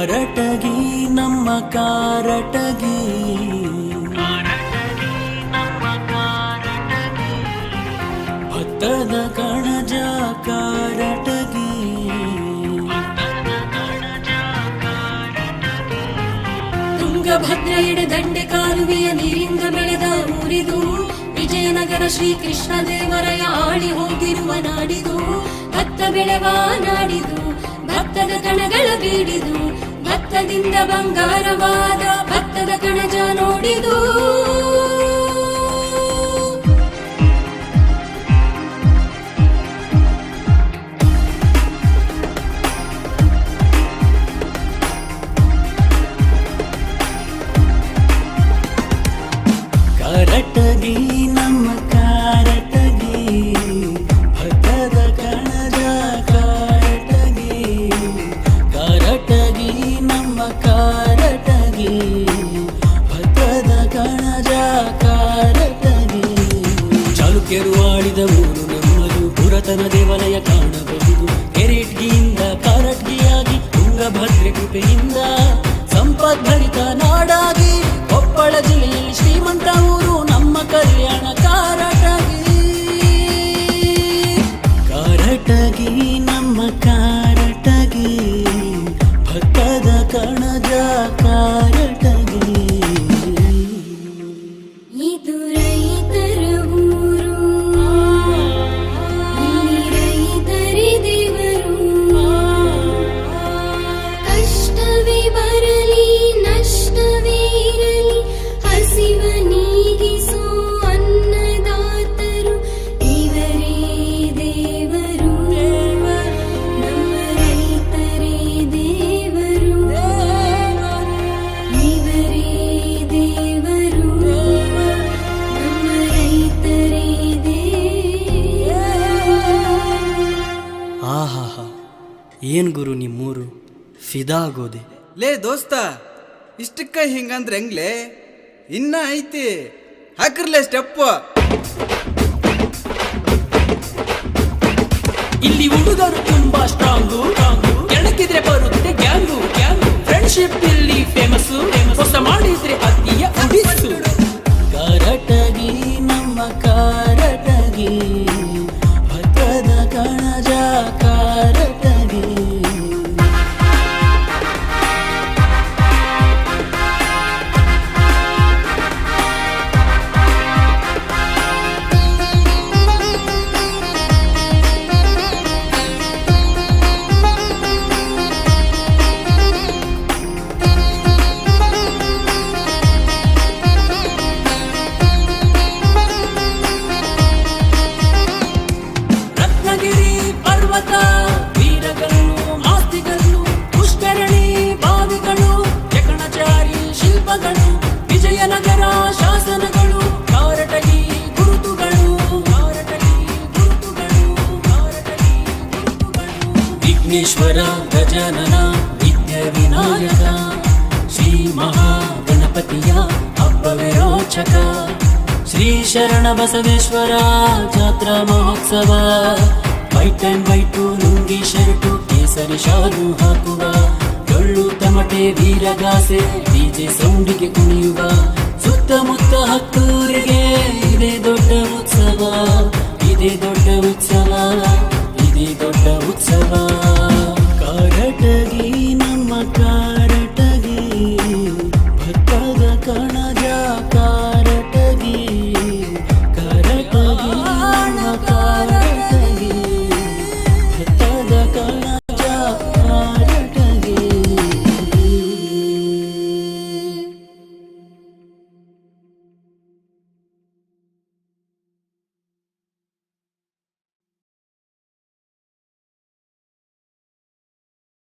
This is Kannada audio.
ಕಾರಟಗಿ. ನಮ್ಮ ಕಾರಟಗಿ. ಭತ್ತದ ಕಣಜ ಕಾರಟಗಿ. ತುಂಗಭದ್ರ ಎಡೆದಂಡೆ ಕಾಲುವೆಯ ನೀರಿಂದ ಬೆಳೆದ ಊರಿದು. ವಿಜಯನಗರ ಶ್ರೀಕೃಷ್ಣ ದೇವರಯ ಆಳಿ ಹೋಗಿರುವ ನಾಡಿದು. ಭತ್ತ ಬೆಳೆವ ನಾಡಿದು ಭತ್ತದ ಕಣಗಳ ಬೀಡಿದು. ಭತ್ತದಿಂದ ಬಂಗಾರವಾದ ಭತ್ತದ ಕಣಜ ನೋಡಿದು. ಕರಟಗಿ ನಮ್ಮ ಆಳಿದ ಊರು ನಮ್ಮದು. ಪುರಾತನ ದೇವಾಲಯ ಕಾಣಬಹುದು. ಕೆರೆಟ್ಗಿಯಿಂದ, ಕಾರಟ್ಗಿಯಾಗಿ, ತುಂಗಭದ್ರೆ ಕೃಪೆಯಿಂದ. ಸಂಪದ್ಭರಿತ ನಾಡಾಗಿ, ಕೊಪ್ಪಳ ಜಿಲ್ಲೆಯಲ್ಲಿ ಶ್ರೀಮಂತ ಊರು, ನಮ್ಮ ಕಲ್ಯಾಣ ಕಾರಟಗಿ. ಕಾರಟಗಿ ನಮ್ಮ ಏನ್ ಗುರು ನಿಮ್ಮೂರು? ಫಿದಾ ಆಗೋದೆ. ಲೇ ದೋಸ್ತ ಇಷ್ಟಕ್ಕ ಹಿಂಗಂದ್ರೆ ಹೆಂಗ್ಲೇ? ಇನ್ನ ಐತಿ. ಹಾಕ್ರಲೆ ಸ್ಟೆಪ್ ಇಲ್ಲಿ ಹುಡುಗರು ತುಂಬಾ ಸ್ಟ್ರಾಂಗು ಕೆಣಕಿದ್ರೆ ಬರುತ್ತೆ ಗ್ಯಾಂಗು. ಗ್ಯಾಂಗು ಫ್ರೆಂಡ್ಶಿಪ್ ಇಲ್ಲಿ ಫೇಮಸ್ ವಿಘ್ನೇಶ್ವರ ಗಜನನ ವಿದ್ಯ ವಿನಾಯಕ, ಶ್ರೀ ಮಹಾಗಣಪತಿಯ ಹಬ್ಬ ವಿರೋಚಕ, ಶ್ರೀ ಶರಣ ಬಸವೇಶ್ವರ ಜಾತ್ರಾ ಮಹೋತ್ಸವ, white and white lungi shirt ಕೇಸರಿ ಶಾಲು ಹಾಕುವ, ಡೊಳ್ಳು ತಮಟೆ ವೀರಗಾಸೆ ಡಿಜೆ ಸೌಂಡಿಗೆ ಕುಣಿಯುವ, ಸುತ್ತಮುತ್ತ ಹತ್ತೂರಿಗೆ जाना जा का